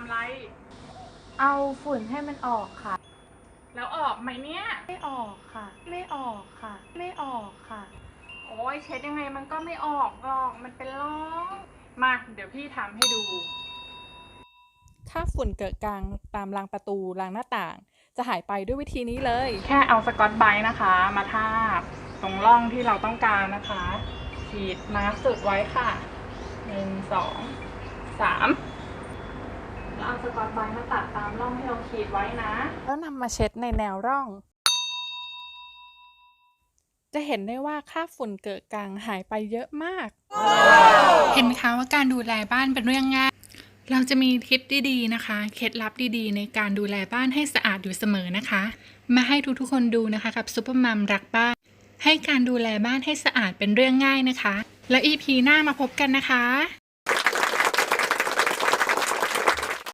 ำไร เอาฝุ่นให้มันออกค่ะ แล้วออกไหมเนี่ย ไม่ออกค่ะ ไม่ออกค่ะ ไม่ออกค่ะ โอ้ยเช็ดยังไงมันก็ไม่ออกหรอก มันเป็นร่อง มาเดี๋ยวพี่ทำให้ดู ถ้าฝุ่นเกิดกลางตามรางประตูรางหน้าต่าง จะหายไปด้วยวิธีนี้เลย แค่เอาสกอตไบรท์นะคะ มาทาบตรงร่องที่เราต้องการนะคะ ฉีดมาร์กสุดไว้ค่ะหนึ่งสองสามแล้วเอา สกอตไบรท์มาตัดตามร่องที่เราขีดไว้นะ แล้วนำมาเช็ดในแนวร่อง จะเห็นได้ว่าค่าบฝุ่นเกิดกลางหายไปเยอะมาก เห็นไหมคะว่าการดูแลบ้านเป็นเรื่องง่าย เราจะมีทิปดีๆนะคะ เคล็ดลับดีๆ ในการดูแลบ้านให้สะอาดอยู่เสมอนะคะ มาให้ทุกๆคนดูนะคะกับซุปเปอร์มัมรักบ้าน ให้การดูแลบ้านให้สะอาดเป็นเรื่องง่ายนะคะ แล้ว EP หน้ามาพบกันนะคะ